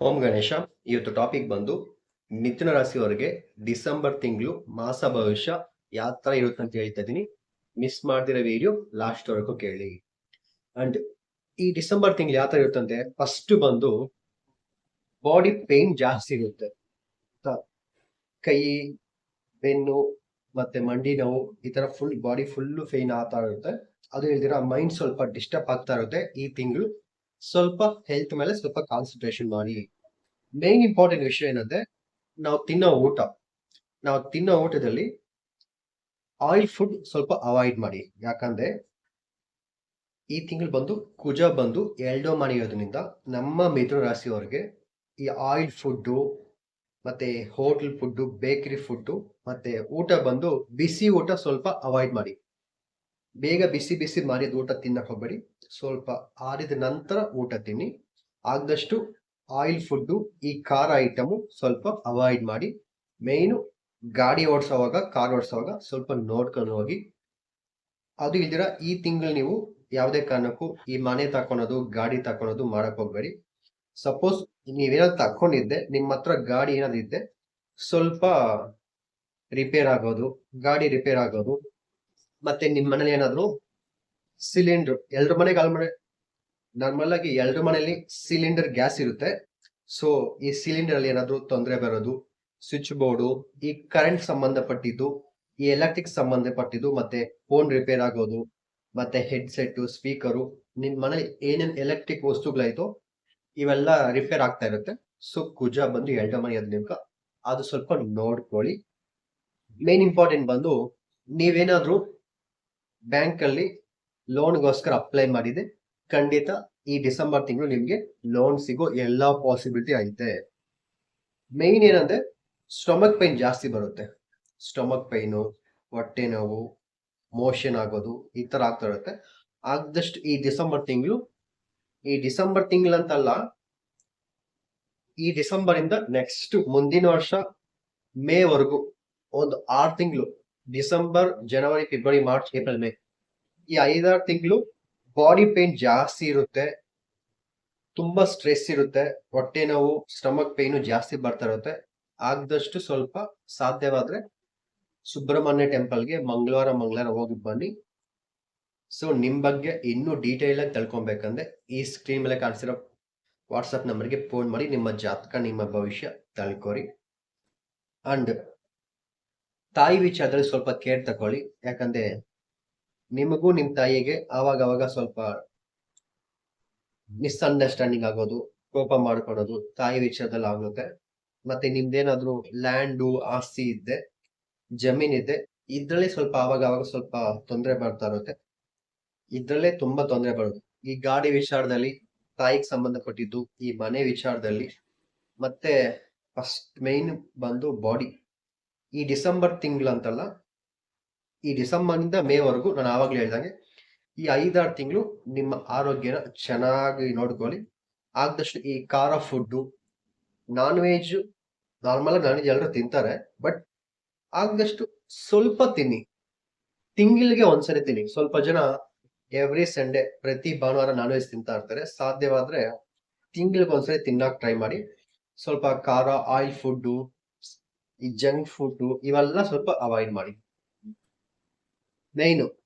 ಓಂ ಗಣೇಶ, ಇವತ್ತು ಟಾಪಿಕ್ ಬಂದು ಮಿಥುನ ರಾಶಿಯವರಿಗೆ ಡಿಸೆಂಬರ್ ತಿಂಗಳು ಮಾಸ ಭವಿಷ್ಯ ಯಾವ ತರ ಇರುತ್ತೆ ಅಂತ ಹೇಳ್ತಾ ಇದ್ದೀನಿ. ಮಿಸ್ ಮಾಡ್ದಿರೋ ವಿಡಿಯೋ ಲಾಸ್ಟ್ ವರೆಗೂ ಕೇಳಿ. ಅಂಡ್ ಈ ಡಿಸೆಂಬರ್ ತಿಂಗಳು ಯಾವ ಇರುತ್ತಂತೆ ಫಸ್ಟ್ ಬಂದು ಬಾಡಿ ಪೇನ್ ಜಾಸ್ತಿ ಇರುತ್ತೆ. ಕೈ, ಬೆನ್ನು ಮತ್ತೆ ಮಂಡಿ ನೋವು ಈ ತರ ಫುಲ್ ಬಾಡಿ ಫುಲ್ ಪೇನ್ ಆಗ್ತಾ ಇರುತ್ತೆ. ಅದು ಹೇಳ್ದಿರ ಮೈಂಡ್ ಸ್ವಲ್ಪ ಡಿಸ್ಟರ್ಬ್ ಆಗ್ತಾ ಇರುತ್ತೆ ಈ ತಿಂಗಳು. ಸ್ವಲ್ಪ ಹೆಲ್ತ್ ಮೇಲೆ ಸ್ವಲ್ಪ ಕಾನ್ಸಂಟ್ರೇಷನ್ ಮಾಡಿ. ಮೇನ್ ಇಂಪಾರ್ಟೆಂಟ್ ವಿಷಯ ಏನಂದ್ರೆ, ನಾವು ತಿನ್ನೋ ಊಟ. ನಾವು ತಿನ್ನೋ ಊಟದಲ್ಲಿ ಆಯಿಲ್ ಫುಡ್ ಸ್ವಲ್ಪ ಅವಾಯ್ಡ್ ಮಾಡಿ. ಯಾಕಂದ್ರೆ, ಈ ತಿಂಗಳು ಬಂದು, ಕುಜ ಬಂದು, ಎಲ್ಡೋ ಮನೆಯೋದ್ರಿಂದ ನಮ್ಮ ಮಿಥುನ ರಾಶಿಯವರಿಗೆ ಈ ಆಯಿಲ್ ಫುಡ್ಡು ಮತ್ತೆ ಹೋಟೆಲ್ ಫುಡ್ಡು ಬೇಕರಿ ಫುಡ್ಡು ಮತ್ತೆ ಊಟ ಬಂದು ಬಿಸಿ ಊಟ ಸ್ವಲ್ಪ ಅವಾಯ್ಡ್ ಮಾಡಿ. ಬೇಗ ಬಿಸಿ ಬಿಸಿ ಮಾಡಿದ ಊಟ ತಿನ್ನಕ್ಕೆ ಹೋಗಬೇಡಿ. ಸ್ವಲ್ಪ ಆರಿದ ನಂತರ ಊಟ ತಿನ್ನಿ. ಆದಷ್ಟು ಆಯಿಲ್ ಫುಡ್ಡು ಈ ಖಾರ ಐಟಮು ಸ್ವಲ್ಪ ಅವಾಯ್ಡ್ ಮಾಡಿ. ಮೇಯ್ನು ಗಾಡಿ ಓಡಿಸೋವಾಗ ಕಾರ್ ಓಡಿಸೋವಾಗ ಸ್ವಲ್ಪ ನೋಡ್ಕೊಂಡು ಹೋಗಿ. ಅದು ಇಲ್ದಿರ ಈ ತಿಂಗಳು ನೀವು ಯಾವುದೇ ಕಾರಣಕ್ಕೂ ಈ ಮನೆ ತಕೊಳೋದು ಗಾಡಿ ತಕೊಳೋದು ಮಾಡಕ್ ಹೋಗ್ಬೇಡಿ. ಸಪೋಸ್ ನೀವೇನಾದ್ರು ತಕೊಂಡಿದ್ದೆ ನಿಮ್ಮ ಹತ್ರ ಗಾಡಿ ಏನಾದ್ರು ಇದ್ದೆ, ಸ್ವಲ್ಪ ರಿಪೇರ್ ಆಗೋದು, ಗಾಡಿ ರಿಪೇರ್ ಆಗೋದು ಮತ್ತೆ ನಿಮ್ಮ ಮನೇಲಿ ಏನಾದ್ರು ಸಿಲಿಂಡರ್, ಎಲ್ರ ಮನೆಗೆ ಅಲ್ ಮನೆ ನಾರ್ಮಲ್ ಆಗಿ ಎಲ್ರ ಮನೆಯಲ್ಲಿ ಸಿಲಿಂಡರ್ ಗ್ಯಾಸ್ ಇರುತ್ತೆ. ಸೊ ಈ ಸಿಲಿಂಡರ್ ಅಲ್ಲಿ ಏನಾದ್ರು ತೊಂದರೆ ಬರೋದು ಸ್ವಿಚ್ ಬೋರ್ಡು ಈ ಕರೆಂಟ್ ಸಂಬಂಧಪಟ್ಟಿದ್ದು, ಈ ಎಲೆಕ್ಟ್ರಿಕ್ ಸಂಬಂಧಪಟ್ಟಿದ್ದು, ಮತ್ತೆ ಫೋನ್ ರಿಪೇರ್ ಆಗೋದು, ಮತ್ತೆ ಹೆಡ್ಸೆಟ್ ಸ್ಪೀಕರು ನಿಮ್ಮ ಮನೇಲಿ ಏನೇನ್ ಎಲೆಕ್ಟ್ರಿಕ್ ವಸ್ತುಗಳಾಯ್ತು, ಇವೆಲ್ಲ ರಿಪೇರ್ ಆಗ್ತಾ ಇರುತ್ತೆ. ಸೊ ಕುಜ ಬಂದು ಎಲ್ಡ ಮನೆ ಅದ್ ನಿಮ್ಗ ಅದು ಸ್ವಲ್ಪ ನೋಡ್ಕೊಳ್ಳಿ. ಮೇನ್ ಇಂಪಾರ್ಟೆಂಟ್ ಬಂದು ನೀವೇನಾದ್ರೂ ಬ್ಯಾಂಕ್ ಅಲ್ಲಿ ಲೋನ್ಗೋಸ್ಕರ ಅಪ್ಲೈ ಮಾಡಿದೆ. ಖಂಡಿತ ಈ ಡಿಸೆಂಬರ್ ತಿಂಗಳು ನಿಮಗೆ ಲೋನ್ ಸಿಗೋ ಎಲ್ಲಾ ಪಾಸಿಬಿಲಿಟಿ ಐತೆ. ಮೇನ್ ಏನಂದ್ರೆ ಸ್ಟೊಮಕ್ ಪೈನ್ ಜಾಸ್ತಿ ಬರುತ್ತೆ. ಸ್ಟೊಮಕ್ ಪೈನು, ಹೊಟ್ಟೆ ನೋವು, ಮೋಷನ್ ಆಗೋದು ಈ ತರ ಆಗ್ತಾ ಇರುತ್ತೆ. ಆದಷ್ಟು ಈ ಡಿಸೆಂಬರ್ ತಿಂಗಳು, ಈ ಡಿಸೆಂಬರ್ ತಿಂಗಳಂತಲ್ಲ, ಈ ಡಿಸೆಂಬರ್ ಇಂದ ನೆಕ್ಸ್ಟ್ ಮುಂದಿನ ವರ್ಷ ಮೇ ವರೆಗೂ ಒಂದು ಆರು ತಿಂಗಳು, ಡಿಸೆಂಬರ್, ಜನವರಿ, ಫೆಬ್ರವರಿ, ಮಾರ್ಚ್, ಏಪ್ರಿಲ್, ಮೇ ಈ ಐದಾರು ತಿಂಗಳು ಬಾಡಿ ಪೇನ್ ಜಾಸ್ತಿ ಇರುತ್ತೆ, ತುಂಬಾ ಸ್ಟ್ರೆಸ್ ಇರುತ್ತೆ, ಹೊಟ್ಟೆ ನೋವು ಸ್ಟಮಕ್ ಪೇನು ಜಾಸ್ತಿ ಬರ್ತಾ ಇರುತ್ತೆ. ಆಗದಷ್ಟು ಸ್ವಲ್ಪ ಸಾಧ್ಯವಾದ್ರೆ ಸುಬ್ರಹ್ಮಣ್ಯ ಟೆಂಪಲ್ಗೆ ಮಂಗಳವಾರ ಮಂಗಳವಾರ ಹೋಗಿ ಬನ್ನಿ. ಸೊ ನಿಮ್ ಬಗ್ಗೆ ಇನ್ನೂ ಡೀಟೇಲ್ ಆಗಿ ತಿಳ್ಕೊಬೇಕಂದ್ರೆ ಈ ಸ್ಕ್ರೀನ್ ಮೇಲೆ ಕಾಣಿಸಿರೋ ವಾಟ್ಸಪ್ ನಂಬರ್ಗೆ ಫೋನ್ ಮಾಡಿ ನಿಮ್ಮ ಜಾತಕ, ನಿಮ್ಮ ಭವಿಷ್ಯ ತಳ್ಕೋರಿ. ಅಂಡ್ ತಾಯಿ ವಿಚಾರದಲ್ಲಿ ಸ್ವಲ್ಪ ಕೇರ್ ತಗೊಳ್ಳಿ. ಯಾಕಂದ್ರೆ ನಿಮಗೂ ನಿಮ್ ತಾಯಿಗೆ ಆವಾಗ ಅವಾಗ ಸ್ವಲ್ಪ ಮಿಸ್ಅಂಡರ್ಸ್ಟ್ಯಾಂಡಿಂಗ್ ಆಗೋದು, ಕೋಪ ಮಾಡ್ಕೊಳೋದು ತಾಯಿ ವಿಚಾರದಲ್ಲಿ ಆಗುತ್ತೆ ಮತ್ತೆ ನಿಮ್ದೇನಾದ್ರೂ ಲ್ಯಾಂಡು, ಆಸ್ತಿ ಇದ್ದೆ, ಜಮೀನ್ ಇದೆ ಇದ್ರಲ್ಲಿ ಸ್ವಲ್ಪ ಆವಾಗ ಅವಾಗ ಸ್ವಲ್ಪ ತೊಂದರೆ ಬರ್ತಾ ಇರುತ್ತೆ. ಇದ್ರಲ್ಲೇ ತುಂಬಾ ತೊಂದರೆ ಬರುತ್ತೆ. ಈ ಗಾಡಿ ವಿಚಾರದಲ್ಲಿ, ತಾಯಿಗೆ ಸಂಬಂಧಪಟ್ಟಿದ್ದು, ಈ ಮನೆ ವಿಚಾರದಲ್ಲಿ, ಮತ್ತೆ ಫಸ್ಟ್ ಮೇನ್ ಬಂದು ಬಾಡಿ ಈ ಡಿಸೆಂಬರ್ ತಿಂಗಳಂತಲ್ಲ ಈ ಡಿಸೆಂಬರ್ ಮೇವರೆಗೂ ನಾನು ಆವಾಗಲೇ ಹೇಳ್ದಂಗೆ, ಈ ಐದಾರು ತಿಂಗಳು ನಿಮ್ಮ ಆರೋಗ್ಯನ ಚೆನ್ನಾಗಿ ನೋಡ್ಕೊಳ್ಳಿ. ಆದಷ್ಟು ಈ ಖಾರ food non veg normal non veg ಎಲ್ಲರೂ ತಿಂತಾರೆ, ಬಟ್ ಆದಷ್ಟು ಸ್ವಲ್ಪ ತಿನ್ನಿ. ತಿಂಗಳಿಗೆ ಒಂದ್ಸರಿ ತಿನ್ನಿ. ಸ್ವಲ್ಪ ಜನ ಎವ್ರಿ ಸಂಡೇ ಪ್ರತಿ ಭಾನುವಾರ ನಾನ್ ವೆಜ್ ತಿಂತಾ ಇರ್ತಾರೆ. ಸಾಧ್ಯವಾದ್ರೆ ತಿಂಗಳಿಗೆ ಒಂದ್ಸರಿ ತಿನ್ನಕ್ ಟ್ರೈ ಮಾಡಿ. ಸ್ವಲ್ಪ ಖಾರ ಆಯಿಲ್ ಫುಡ್ಡು ಈ ಜಂಕ್ ಫುಡ್ಡು ಇವೆಲ್ಲ ಸ್ವಲ್ಪ ಅವಾಯ್ಡ್ ಮಾಡಿ. ಮೇಯ್ನು.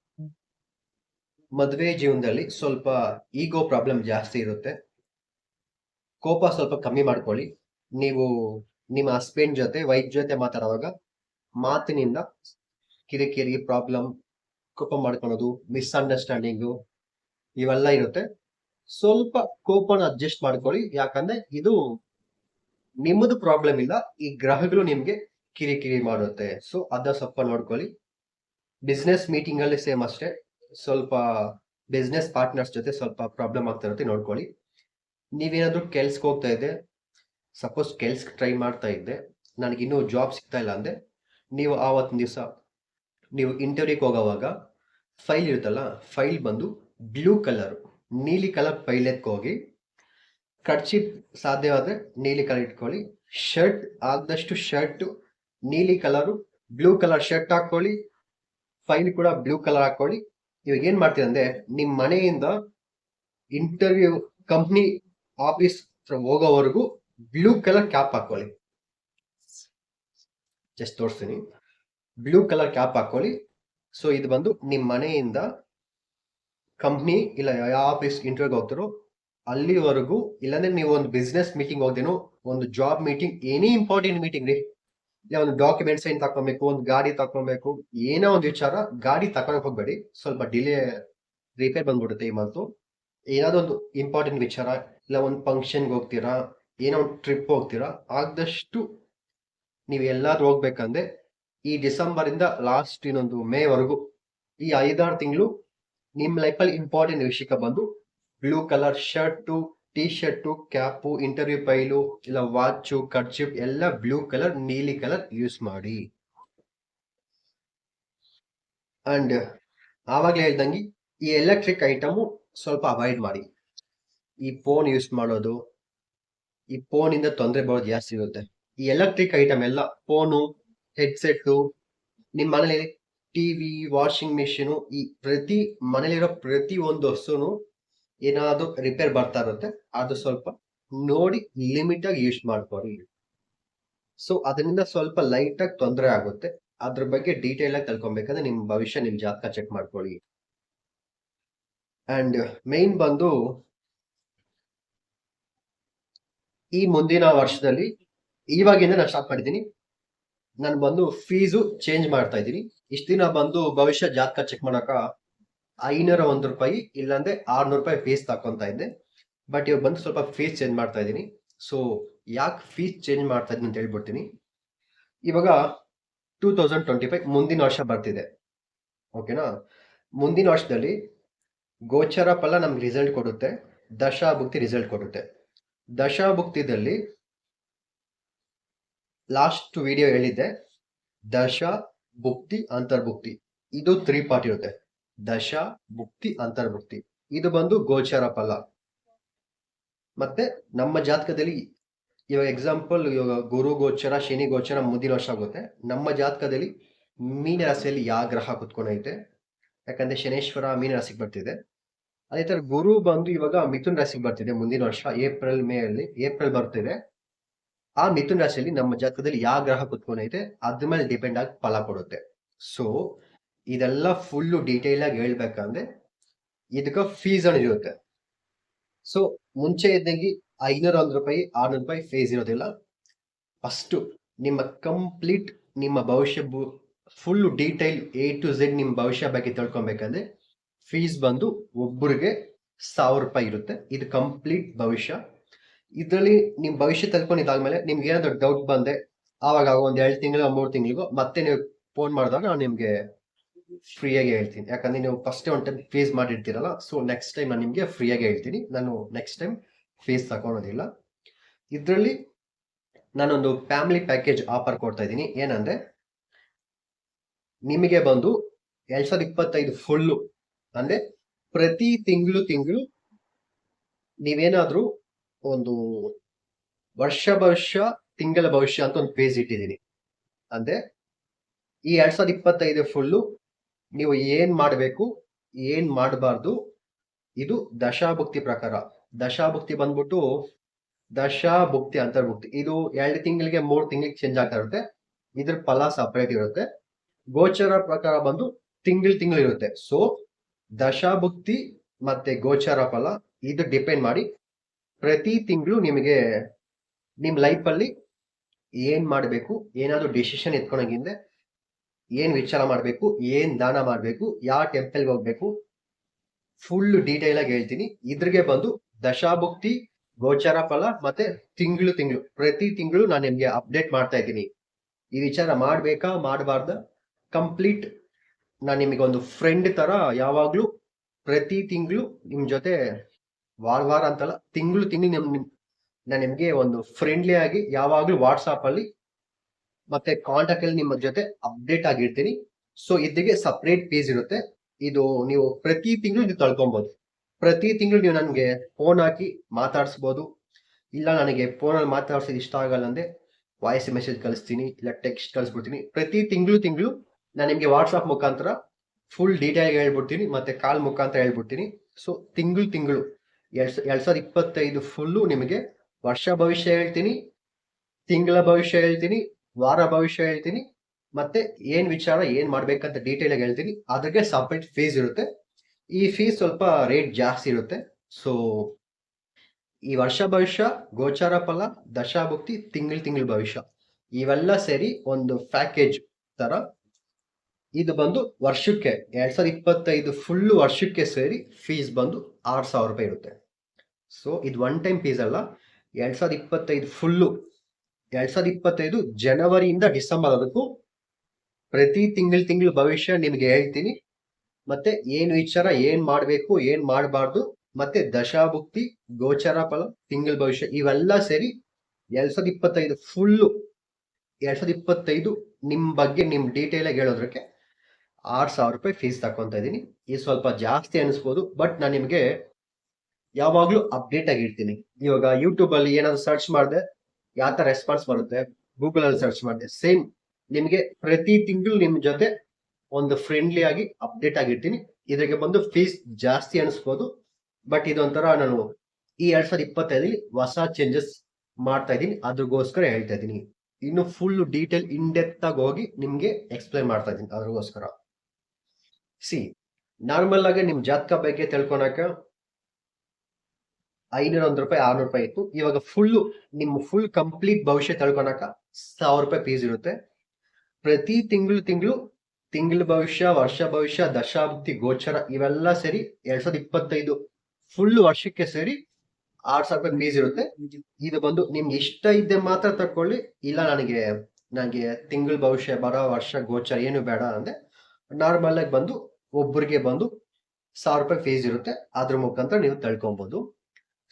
ಮದುವೆ ಜೀವನದಲ್ಲಿ ಸ್ವಲ್ಪ ಈಗೋ ಪ್ರಾಬ್ಲಮ್ ಜಾಸ್ತಿ ಇರುತ್ತೆ. ಕೋಪ ಸ್ವಲ್ಪ ಕಮ್ಮಿ ಮಾಡ್ಕೊಳ್ಳಿ. ನೀವು ನಿಮ್ಮ ಹಸ್ಬೆಂಡ್ ಜೊತೆ, ವೈಫ್ ಜೊತೆ ಮಾತಾಡುವಾಗ ಮಾತಿನಿಂದ ಕಿರಿಕಿರಿ ಪ್ರಾಬ್ಲಮ್, ಕೋಪ ಮಾಡ್ಕೊಳ್ಳೋದು, ಮಿಸ್ಅಂಡರ್ಸ್ಟ್ಯಾಂಡಿಂಗು ಇವೆಲ್ಲ ಇರುತ್ತೆ. ಸ್ವಲ್ಪ ಕೋಪನ ಅಡ್ಜಸ್ಟ್ ಮಾಡ್ಕೊಳ್ಳಿ. ಯಾಕಂದ್ರೆ ಇದು ನಿಮ್ಮದು ಪ್ರಾಬ್ಲಮ್ ಇಲ್ಲ. ಈ ಗ್ರಹಗಳು ನಿಮ್ಗೆ ಕಿರಿಕಿರಿ ಮಾಡುತ್ತೆ. ಸೊ ಅದ ಸ್ವಲ್ಪ ನೋಡ್ಕೊಳ್ಳಿ. ಬಿಸ್ನೆಸ್ ಮೀಟಿಂಗ್ ಅಲ್ಲಿ ಸೇಮ್ ಅಷ್ಟೇ. ಸ್ವಲ್ಪ ಬಿಸ್ನೆಸ್ ಪಾರ್ಟ್ನರ್ಸ್ ಜೊತೆ ಸ್ವಲ್ಪ ಪ್ರಾಬ್ಲಮ್ ಆಗ್ತಾ ಇರುತ್ತೆ, ನೋಡ್ಕೊಳ್ಳಿ. ನೀವೇನಾದ್ರೂ ಕೆಲ್ಸಕ್ಕೆ ಹೋಗ್ತಾ ಇದ್ದೆ ಸಪೋಸ್ ಕೆಲ್ಸಕ್ಕೆ ಟ್ರೈ ಮಾಡ್ತಾ ಇದ್ದೆ ನನಗಿನ್ನೂ ಜಾಬ್ ಸಿಗ್ತಾ ಇಲ್ಲ ಅಂದ್ರೆ ನೀವು ಆವತ್ತಿನ ದಿವಸ ನೀವು ಇಂಟರ್ವ್ಯೂಗೆ ಹೋಗೋವಾಗ ಫೈಲ್ ಇರುತ್ತಲ್ಲ ಫೈಲ್ ಬಂದು ಬ್ಲೂ ಕಲರ್ ನೀಲಿ ಕಲರ್ ಫೈಲ್ ಎತ್ಕೋಗಿ ಕಡ್ಚಿ ಸಾಧ್ಯವಾದ್ರೆ ನೀಲಿ ಕಲರ್ ಇಟ್ಕೊಳ್ಳಿ ಶರ್ಟ್ ಆದಷ್ಟು ಶರ್ಟ್ ನೀಲಿ ಕಲರು ಬ್ಲೂ ಕಲರ್ ಶರ್ಟ್ ಹಾಕೊಳ್ಳಿ ಫೈಲ್ ಕೂಡ ಬ್ಲೂ ಕಲರ್ ಹಾಕೊಳ್ಳಿ. ಇವಾಗ ಏನ್ ಮಾಡ್ತೀರ ಅಂದ್ರೆ ನಿಮ್ ಮನೆಯಿಂದ ಇಂಟರ್ವ್ಯೂ ಕಂಪ್ನಿ ಆಫೀಸ್ ಹೋಗೋವರೆಗೂ ಬ್ಲೂ ಕಲರ್ ಕ್ಯಾಪ್ ಹಾಕೊಳ್ಳಿ. ಜಸ್ಟ್ ತೋರಿಸ್ತೀನಿ. ಬ್ಲೂ ಕಲರ್ ಕ್ಯಾಪ್ ಹಾಕೊಳ್ಳಿ. ಸೊ ಇದು ಬಂದು ನಿಮ್ಮ ಮನೆಯಿಂದ ಕಂಪ್ನಿ ಇಲ್ಲ ಯಾವ ಆಫೀಸ್ ಇಂಟರ್ವ್ಯೂ ಹೋಗ್ತಾರೋ ಅಲ್ಲಿವರೆಗೂ ಇಲ್ಲಾಂದ್ರೆ ನೀವು ಒಂದು ಬಿಸ್ನೆಸ್ ಮೀಟಿಂಗ್ ಹೋಗ್ದೇನೋ, ಒಂದು ಜಾಬ್ ಮೀಟಿಂಗ್ ಏನೇ ಇಂಪಾರ್ಟೆಂಟ್ ಮೀಟಿಂಗ್ ರೀ. ಒಂದು ಡಾಕ್ಯುಮೆಂಟ್ಸ್ ಏನ್ ತಕೊಬೇಕು, ಒಂದು ಗಾಡಿ ತಕೊಬೇಕು, ಏನೋ ಒಂದು ವಿಚಾರ, ಗಾಡಿ ತಕೊಳಕ್ ಹೋಗ್ಬೇಡಿ. ಸ್ವಲ್ಪ ಡಿಲೇ ರಿಪೇರ್ ಬಂದ್ಬಿಡುತ್ತೆ ಈ ಮಂತು ಏನಾದ್ರು ಒಂದು ಇಂಪಾರ್ಟೆಂಟ್ ವಿಚಾರ, ಇಲ್ಲ, ಒಂದು ಫಂಕ್ಷನ್ಗೆ ಹೋಗ್ತೀರಾ, ಏನೋ ಒಂದು ಟ್ರಿಪ್ ಹೋಗ್ತೀರಾ, ಆದಷ್ಟು ನೀವು ಎಲ್ಲಾದ್ರೂ ಹೋಗ್ಬೇಕಂದ್ರೆ ಈ ಡಿಸೆಂಬರ್ ಇಂದ ಲಾಸ್ಟ್ ಇನ್ನೊಂದು ಮೇ ವರೆಗೂ ಈ ಐದಾರು ತಿಂಗಳು ನಿಮ್ಮ ಲೈಫಲ್ಲಿ ಇಂಪಾರ್ಟೆಂಟ್ ವಿಷಯಕ್ಕೆ ಬಂದು blue colour shirt T shirt cap interview file ಇಲ್ಲ ವಾಚು ಕರ್ಚಿಪ್ ಎಲ್ಲ ಬ್ಲೂ ಕಲರ್ ನೀಲಿ ಕಲರ್ ಯೂಸ್ ಮಾಡಿ. ಅಂಡ್ ಆವಾಗಲೇ ಹೇಳ್ದಂಗೆ ಈ ಎಲೆಕ್ಟ್ರಿಕ್ ಐಟಮು ಸ್ವಲ್ಪ ಅವಾಯ್ಡ್ ಮಾಡಿ. ಈ ಫೋನ್ ಯೂಸ್ ಮಾಡೋದು, ಈ ಫೋನ್ ಇಂದ ತೊಂದರೆ ಬರೋದು ಜಾಸ್ತಿ ಇರುತ್ತೆ. ಈ ಎಲೆಕ್ಟ್ರಿಕ್ ಐಟಮ್ ಎಲ್ಲ ಫೋನು ಹೆಡ್ಸೆಟ್ಟು ನಿಮ್ಮ ಮನೇಲಿ ಟಿವಿ ವಾಷಿಂಗ್ ಮಿಷಿನು ಈ ಪ್ರತಿ ಮನೇಲಿರೋ ಪ್ರತಿ ಒಂದು ವಸ್ತುನು ಏನಾದ್ರು ರಿಪೇರ್ ಬರ್ತಾ ಇರುತ್ತೆ, ಅದು ಸ್ವಲ್ಪ ನೋಡಿ ಲಿಮಿಟ್ ಆಗಿ ಯೂಸ್ ಮಾಡ್ಕೊಳ್ಳಿ. ಸೊ ಅದರಿಂದ ಸ್ವಲ್ಪ ಲೈಟ್ ಆಗಿ ತೊಂದರೆ ಆಗುತ್ತೆ. ಅದ್ರ ಬಗ್ಗೆ ಡೀಟೇಲ್ ಆಗಿ ತಿಳ್ಕೊಬೇಕಂದ್ರೆ ನಿಮ್ ಭವಿಷ್ಯ ನಿಮ್ ಜಾತಕ ಚೆಕ್ ಮಾಡ್ಕೊಳ್ಳಿ. ಅಂಡ್ ಮೇನ್ ಬಂದು ಈ ಮುಂದಿನ ವರ್ಷದಲ್ಲಿ ಇವಾಗಿಂದ ನಾನು ಸ್ಟಾರ್ಟ್ ಮಾಡಿದ್ದೀನಿ. ನಾನು ಬಂದು ಫೀಸು ಚೇಂಜ್ ಮಾಡ್ತಾ ಇದ್ದೀನಿ. ಇಷ್ಟ ದಿನ ಬಂದು ಭವಿಷ್ಯ ಜಾತಕ ಚೆಕ್ ಮಾಡಕ ಐನೂರ ಒಂದು ರೂಪಾಯಿ, ಇಲ್ಲಾಂದ್ರೆ ಆರ್ನೂರು ರೂಪಾಯಿ ಫೀಸ್ ತಕೊಂತ ಇದ್ದೆ. ಬಟ್ ಇವಾಗ ಬಂದು ಸ್ವಲ್ಪ ಫೀಸ್ ಚೇಂಜ್ ಮಾಡ್ತಾ ಇದ್ದೀನಿ. ಸೊ ಯಾಕೆ ಫೀಸ್ ಚೇಂಜ್ ಮಾಡ್ತಾ ಇದ್ದೀನಿ ಅಂತ ಹೇಳ್ಬಿಡ್ತೀನಿ. ಇವಾಗ ಟೂ ತೌಸಂಡ್ ಟ್ವೆಂಟಿ ಫೈವ್ ಮುಂದಿನ ವರ್ಷ ಬರ್ತಿದೆ. ಓಕೆನಾ ಮುಂದಿನ ವರ್ಷದಲ್ಲಿ ಗೋಚರ ಫಲ ನಮ್ಗೆ ರಿಸಲ್ಟ್ ಕೊಡುತ್ತೆ. ದಶಾಭುಕ್ತಿ ರಿಸಲ್ಟ್ ಕೊಡುತ್ತೆ. ದಶಾಭುಕ್ತಿದಲ್ಲಿ ಲಾಸ್ಟ್ ವಿಡಿಯೋ ಹೇಳಿದ್ದೆ. ದಶ ಭುಕ್ತಿ ಅಂತರ್ಭುಕ್ತಿ. ಇದು ತ್ರೀ ಪಾರ್ಟ್ ಇರುತ್ತೆ. ದಶ, ಮುಕ್ತಿ ಅಂತರ್ಭುಕ್ತಿ ಇದು ಬಂದು ಗೋಚರ ಫಲ. ಮತ್ತೆ ನಮ್ಮ ಜಾತಕದಲ್ಲಿ ಇವಾಗ ಎಕ್ಸಾಂಪಲ್ ಇವಾಗ ಗುರು ಗೋಚರ, ಶನಿ ಗೋಚರ ಮುಂದಿನ ವರ್ಷ ಆಗುತ್ತೆ. ನಮ್ಮ ಜಾತಕದಲ್ಲಿ ಮೀನ ರಾಶಿಯಲ್ಲಿ ಯಾವ ಗ್ರಹ ಕುತ್ಕೊಂಡೈತೆ ಯಾಕಂದ್ರೆ ಶನೇಶ್ವರ ಮೀನ ರಾಶಿಗೆ ಬರ್ತಿದೆ. ಅದೇ ತರ ಗುರು ಬಂದು ಇವಾಗ ಮಿಥುನ್ ರಾಶಿಗೆ ಬರ್ತಿದೆ ಮುಂದಿನ ವರ್ಷ, ಏಪ್ರಿಲ್ ಮೇ ಅಲ್ಲಿ ಏಪ್ರಿಲ್ ಬರ್ತಿದೆ. ಆ ಮಿಥುನ್ ರಾಶಿಯಲ್ಲಿ ನಮ್ಮ ಜಾತಕದಲ್ಲಿ ಯಾವ ಗ್ರಹ ಕುತ್ಕೊಂಡೈತೆ ಅದ್ರ ಮೇಲೆ ಡಿಪೆಂಡ್ ಆಗಿ ಫಲ ಕೊಡುತ್ತೆ. ಸೊ ಇದೆಲ್ಲ ಫುಲ್ ಡೀಟೇಲ್ ಆಗಿ ಹೇಳ್ಬೇಕಂದ್ರೆ ಇದಕ್ಕೆ ಫೀಸ್ ಅನ್ನೋದು ಇರುತ್ತೆ ಸೊ ಮುಂಚೆ ಇದ್ದಂಗೆ ಐನೂರ, ಒಂದು ರೂಪಾಯಿ, ಆರ್ನೂರು ರೂಪಾಯಿ ಫೀಸ್ ಇರೋದಿಲ್ಲ. ಫಸ್ಟ್ ನಿಮ್ಮ ಕಂಪ್ಲೀಟ್ ನಿಮ್ಮ ಭವಿಷ್ಯ full detail A to Z ನಿಮ್ಮ ಭವಿಷ್ಯ ಬಗ್ಗೆ ತಿಳ್ಕೊಬೇಕಂದ್ರೆ ಫೀಸ್ ಬಂದು ಒಬ್ಬರಿಗೆ ಸಾವಿರ ರೂಪಾಯಿ ಇರುತ್ತೆ. ಇದು ಕಂಪ್ಲೀಟ್ ಭವಿಷ್ಯ. ಇದರಲ್ಲಿ ನಿಮ್ಮ ಭವಿಷ್ಯ ತಿಳ್ಕೊಂಡಿದ್ದಾದ್ಮೇಲೆ ನಿಮ್ಗೆ ಏನಾದ್ರು ಡೌಟ್ ಬಂದೆ ಆವಾಗ ಒಂದು ಎರಡು ತಿಂಗಳು ಮೂರು ತಿಂಗಳಿಗೋ ಮತ್ತೆ ನೀವು ಫೋನ್ ಮಾಡಿದಾಗ ನಾನು ನಿಮ್ಗೆ ಫ್ರೀಯಾಗಿ ಹೇಳ್ತೀನಿ. ಯಾಕಂದ್ರೆ ನೀವು ಫಸ್ಟ್ ಒನ್ ಟೈಮ್ ಫೇಸ್ ಮಾಡಿರ್ತೀರಲ್ಲ ಸೊ ನೆಕ್ಸ್ಟ್ ಟೈಮ್ ನಾನು ನಿಮಗೆ ಫ್ರೀಯಾಗಿ ಹೇಳ್ತೀನಿ. ನಾನು ನೆಕ್ಸ್ಟ್ ಟೈಮ್ ಫೇಸ್ ತಗೊಳೋದಿಲ್ಲ ಇದರಲ್ಲಿ ನಾನೊಂದು ಫ್ಯಾಮಿಲಿ ಪ್ಯಾಕೇಜ್ ಆಫರ್ ಕೊಡ್ತಾ ಇದ್ದೀನಿ. ಏನಂದ್ರೆ, ನಿಮಗೆ ಬಂದು ಎರಡ್ ಸಾವಿರದ ಇಪ್ಪತ್ತೈದು ಫುಲ್ಲು ಅಂದ್ರೆ ಪ್ರತಿ ತಿಂಗಳು ತಿಂಗಳು ನೀವೇನಾದ್ರೂ ಒಂದು ವರ್ಷ ಭವಿಷ್ಯ, ತಿಂಗಳ ಭವಿಷ್ಯ ಅಂತ ಒಂದು ಪೇಜ್ ಇಟ್ಟಿದ್ದೀನಿ. ಅಂದ್ರೆ ಈ ಎರಡ್ ಸಾವಿರದ ಇಪ್ಪತ್ತೈದು ಫುಲ್ಲು ನೀವು ಏನ್ ಮಾಡಬೇಕು, ಏನ್ ಮಾಡಬಾರ್ದು, ಇದು ದಶಾಭುಕ್ತಿ ಪ್ರಕಾರ. ದಶಾಭುಕ್ತಿ ಬಂದ್ಬಿಟ್ಟು ದಶಾಭುಕ್ತಿ ಅಂತರ್ಭುಕ್ತಿ ಇದು ಎರಡು ತಿಂಗಳಿಗೆ ಮೂರು ತಿಂಗಳಿಗೆ ಚೇಂಜ್ ಆಗ್ತಾ ಇರುತ್ತೆ. ಇದ್ರ ಫಲ ಸಪ್ರೇಟ್ ಇರುತ್ತೆ. ಗೋಚರ ಪ್ರಕಾರ ಬಂದು ತಿಂಗಳು ತಿಂಗಳು ಇರುತ್ತೆ. ಸೊ ದಶಾಭುಕ್ತಿ ಮತ್ತೆ ಗೋಚರ ಫಲ, ಇದು ಡಿಪೆಂಡ್ ಮಾಡಿ ಪ್ರತಿ ತಿಂಗಳು ನಿಮಗೆ ನಿಮ್ ಲೈಫ್ ಅಲ್ಲಿ ಏನ್ ಮಾಡಬೇಕು, ಏನಾದ್ರು ಡಿಸಿಷನ್ ಎತ್ಕೊಂಡಂಗಿಂದೆ ಏನ್ ವಿಚಾರ ಮಾಡಬೇಕು, ಏನ್ ದಾನ ಮಾಡಬೇಕು, ಯಾವ ಟೆಂಪಲ್ಗೆ ಹೋಗ್ಬೇಕು ಫುಲ್ ಡೀಟೇಲ್ ಆಗಿ ಹೇಳ್ತೀನಿ. ಇದ್ರಿಗೆ ಬಂದು ದಶಾಭುಕ್ತಿ, ಗೋಚರ ಫಲ ಮತ್ತೆ ತಿಂಗಳು ತಿಂಗಳು. ಪ್ರತಿ ತಿಂಗಳು ನಾನು ನಿಮ್ಗೆ ಅಪ್ಡೇಟ್ ಮಾಡ್ತಾ ಇದ್ದೀನಿ. ಈ ವಿಚಾರ ಮಾಡ್ಬೇಕಾ, ಮಾಡಬಾರ್ದ? ಕಂಪ್ಲೀಟ್ ನಾನು ನಿಮಗೆ ಒಂದು ಫ್ರೆಂಡ್ ತರ ಯಾವಾಗ್ಲೂ ಪ್ರತಿ ತಿಂಗಳು ನಿಮ್ ಜೊತೆ ವಾರ ವಾರ ಅಂತಲ್ಲ, ತಿಂಗಳು ತಿಂಗಳು ನಿಮ್- ನಾನು ನಿಮಗೆ ಒಂದು ಫ್ರೆಂಡ್ಲಿ ಆಗಿ ಯಾವಾಗ್ಲೂ ವಾಟ್ಸಾಪ್ ಅಲ್ಲಿ ಮತ್ತೆ ಕಾಂಟ್ಯಾಕ್ಟ್ ಅಲ್ಲಿ ನಿಮ್ಮ ಜೊತೆ ಅಪ್ಡೇಟ್ ಆಗಿರ್ತೀನಿ. ಸೊ ಇದಕ್ಕೆ ಸಪ್ರೇಟ್ ಪೇಜ್ ಇರುತ್ತೆ. ಇದು ನೀವು ಪ್ರತಿ ತಿಂಗಳು ನೀವು ತಳ್ಕೊಬಹುದು ಪ್ರತಿ ತಿಂಗಳು ನೀವು ನನಗೆ ಫೋನ್ ಹಾಕಿ ಮಾತಾಡಿಸ್ಬೋದು. ಇಲ್ಲ ನನಗೆ ಫೋನಲ್ಲಿ ಮಾತಾಡ್ಸೋದು ಇಷ್ಟ ಆಗಲ್ಲ ಅಂದ್ರೆ ವಾಯ್ಸ್ ಮೆಸೇಜ್ ಕಳಿಸ್ತೀನಿ, ಇಲ್ಲ ಟೆಕ್ಸ್ಟ್ ಕಳಿಸ್ಬಿಡ್ತೀನಿ. ಪ್ರತಿ ತಿಂಗಳು ತಿಂಗಳು ನಾನು ನಿಮಗೆ ವಾಟ್ಸಾಪ್ ಮುಖಾಂತರ ಫುಲ್ ಡೀಟೇಲ್ ಹೇಳ್ಬಿಡ್ತೀನಿ, ಮತ್ತೆ ಕಾಲ್ ಮುಖಾಂತರ ಹೇಳ್ಬಿಡ್ತೀನಿ. ಸೊ ತಿಂಗಳು ತಿಂಗಳು ಎರಡ್ ಎರಡ್ ಸಾವಿರದ ಇಪ್ಪತ್ತೈದು ಫುಲ್ಲು ನಿಮಗೆ ವರ್ಷ ಭವಿಷ್ಯ ಹೇಳ್ತೀನಿ, ತಿಂಗಳ ಭವಿಷ್ಯ ಹೇಳ್ತೀನಿ ವಾರ ಭವಿಷ್ಯ ಹೇಳ್ತೀನಿ. ಮತ್ತೆ ಏನ್ ವಿಚಾರ, ಏನ್ ಮಾಡ್ಬೇಕಂತ ಡೀಟೇಲ್ ಆಗಿ ಹೇಳ್ತೀನಿ. ಅದಕ್ಕೆ ಸಪ್ರೇಟ್ ಫೀಸ್ ಇರುತ್ತೆ. ಈ ಫೀಸ್ ಸ್ವಲ್ಪ ರೇಟ್ ಜಾಸ್ತಿ ಇರುತ್ತೆ. ಸೊ ಈ ವರ್ಷ ಭವಿಷ್ಯ, ಗೋಚಾರ ಫಲ, ದಶಾಭುಕ್ತಿ, ತಿಂಗಳ ತಿಂಗಳ ಭವಿಷ್ಯ, ಇವೆಲ್ಲ ಸೇರಿ ಒಂದು ಪ್ಯಾಕೇಜ್ ತರ ಇದು ಬಂದು ವರ್ಷಕ್ಕೆ, ಎರಡ್ ಸಾವಿರದ ಇಪ್ಪತ್ತೈದು ಫುಲ್ ವರ್ಷಕ್ಕೆ ಸೇರಿ ಫೀಸ್ ಬಂದು ಆರು ಸಾವಿರ ರೂಪಾಯಿ ಇರುತ್ತೆ. ಸೊ ಇದು ಒನ್ ಟೈಮ್ ಫೀಸ್ ಅಲ್ಲ. ಎರಡ್ ಸಾವಿರದ ಇಪ್ಪತ್ತೈದು ಫುಲ್ಲು ಎರಡ್ ಸಾವಿರದ ಇಪ್ಪತ್ತೈದು ಜನವರಿಯಿಂದ ಡಿಸೆಂಬರ್ ಅದಕ್ಕೂ ಪ್ರತಿ ತಿಂಗಳು ತಿಂಗಳು ಭವಿಷ್ಯ ನಿಮ್ಗೆ ಹೇಳ್ತೀನಿ. ಮತ್ತೆ ಏನು ವಿಚಾರ, ಏನ್ ಮಾಡ್ಬೇಕು, ಏನ್ ಮಾಡಬಾರ್ದು, ಮತ್ತೆ ದಶಾಭುಕ್ತಿ, ಗೋಚರ ಫಲ, ತಿಂಗಳ ಭವಿಷ್ಯ ಇವೆಲ್ಲ ಸೇರಿ ಎರಡ್ ಸಾವಿರದ ಇಪ್ಪತ್ತೈದು ಫುಲ್ಲು ಎರಡ್ ಸಾವಿರದ ಇಪ್ಪತ್ತೈದು ನಿಮ್ ಬಗ್ಗೆ ನಿಮ್ ಡೀಟೇಲ್ ಆಗಿ ಹೇಳೋದ್ರಕ್ಕೆ ಆರ್ ಸಾವಿರ ರೂಪಾಯಿ ಫೀಸ್ ತಕೊಂತ ಇದ್ದೀನಿ. ಇದು ಸ್ವಲ್ಪ ಜಾಸ್ತಿ ಅನಿಸ್ಬೋದು ಬಟ್ ನಾನು ನಿಮ್ಗೆ ಯಾವಾಗ್ಲೂ ಅಪ್ಡೇಟ್ ಆಗಿರ್ತೀನಿ ಇವಾಗ ಯೂಟ್ಯೂಬ್ ಅಲ್ಲಿ ಏನಾದ್ರು ಸರ್ಚ್ ಮಾಡಿದೆ ಯಾವ ತರ ರೆಸ್ಪಾನ್ಸ್ ಬರುತ್ತೆ ಗೂಗಲ್ ಅಲ್ಲಿ ಸರ್ಚ್ ಮಾಡಿದೆ. ಸೇಮ್ ನಿಮಗೆ ಪ್ರತಿ ತಿಂಗಳು ನಿಮ್ಮ ಜೊತೆ ಒಂದು ಫ್ರೆಂಡ್ಲಿ ಆಗಿ ಅಪ್ಡೇಟ್ ಆಗಿರ್ತೀನಿ. ಇದಕ್ಕೆ ಬಂದು ಫೀಸ್ ಜಾಸ್ತಿ ಅನಿಸ್ಬೋದು ಬಟ್ ಇದೊಂಥರ ನಾನು ಈ ಎರಡ್ ಸಾವಿರದ ಇಪ್ಪತ್ತೈದಲ್ಲಿ ಹೊಸ ಚೇಂಜಸ್ ಮಾಡ್ತಾ ಇದ್ದೀನಿ. ಅದ್ರಗೋಸ್ಕರ ಹೇಳ್ತಾ ಇದ್ದೀನಿ. ಇನ್ನು ಫುಲ್ ಡೀಟೇಲ್ ಇನ್ ಡೆಪ್ತ್ ಆಗಿ ಹೋಗಿ ನಿಮ್ಗೆ ಎಕ್ಸ್ಪ್ಲೈನ್ ಮಾಡ್ತಾ ಇದ್ದೀನಿ ಅದ್ರಗೋಸ್ಕರ. ಸಿ ನಾರ್ಮಲ್ ಆಗಿ ನಿಮ್ ಜಾತಕ ಬಗ್ಗೆ ತಿಳ್ಕೊಳಕ ಐನೂರ ಒಂದು ರೂಪಾಯಿ, ಆರ್ನೂರು ರೂಪಾಯಿ ಇತ್ತು. ಇವಾಗ ಫುಲ್ ನಿಮ್ಮ ಫುಲ್ ಕಂಪ್ಲೀಟ್ ಭವಿಷ್ಯ ತಳ್ಕೊಳಕ ಸಾವಿರ ರೂಪಾಯಿ ಫೀಸ್ ಇರುತ್ತೆ. ಪ್ರತಿ ತಿಂಗಳು ತಿಂಗಳು, ತಿಂಗಳ ಭವಿಷ್ಯ, ವರ್ಷ ಭವಿಷ್ಯ ದಶಾಬ್ದಿ ಗೋಚರ ಇವೆಲ್ಲ ಸೇರಿ ಎರಡ್ ಸಾವಿರದ ಇಪ್ಪತ್ತೈದು ಫುಲ್ ವರ್ಷಕ್ಕೆ ಸೇರಿ ಆರ್ ಸಾವಿರ ರೂಪಾಯಿ ಫೀಸ್ ಇರುತ್ತೆ. ಇದು ಬಂದು ನಿಮ್ಗೆ ಇಷ್ಟ ಇದ್ದೆ ಮಾತ್ರ ತಕೊಳ್ಳಿ ಇಲ್ಲ ನನಗೆ ನನಗೆ ತಿಂಗಳ ಭವಿಷ್ಯ ಬರೋ, ವರ್ಷ ಗೋಚರ ಏನು ಬೇಡ ಅಂದ್ರೆ ನಾರ್ಮಲ್ ಆಗಿ ಬಂದು ಒಬ್ಬರಿಗೆ ಬಂದು ಸಾವಿರ ರೂಪಾಯಿ ಫೀಸ್ ಇರುತ್ತೆ. ಅದ್ರ ಮುಖಾಂತರ ನೀವು ತಿಳ್ಕೊಬಹುದು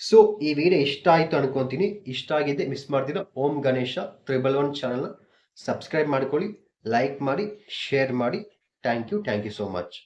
ಸೊ ಈ ವಿಡಿಯೋ ಇಷ್ಟ ಆಯಿತು ಅನ್ಕೊಂತೀನಿ. ಇಷ್ಟ ಆಗಿದ್ದೆ ಮಿಸ್ ಮಾಡ್ತೀರಾ? ಓಂ ಗಣೇಶ ತ್ರಿಬಲ್ ಒನ್ ಚಾನಲ್ನ ಸಬ್ಸ್ಕ್ರೈಬ್ ಮಾಡ್ಕೊಳ್ಳಿ ಲೈಕ್ ಮಾಡಿ ಶೇರ್ ಮಾಡಿ. Thank you thank you so much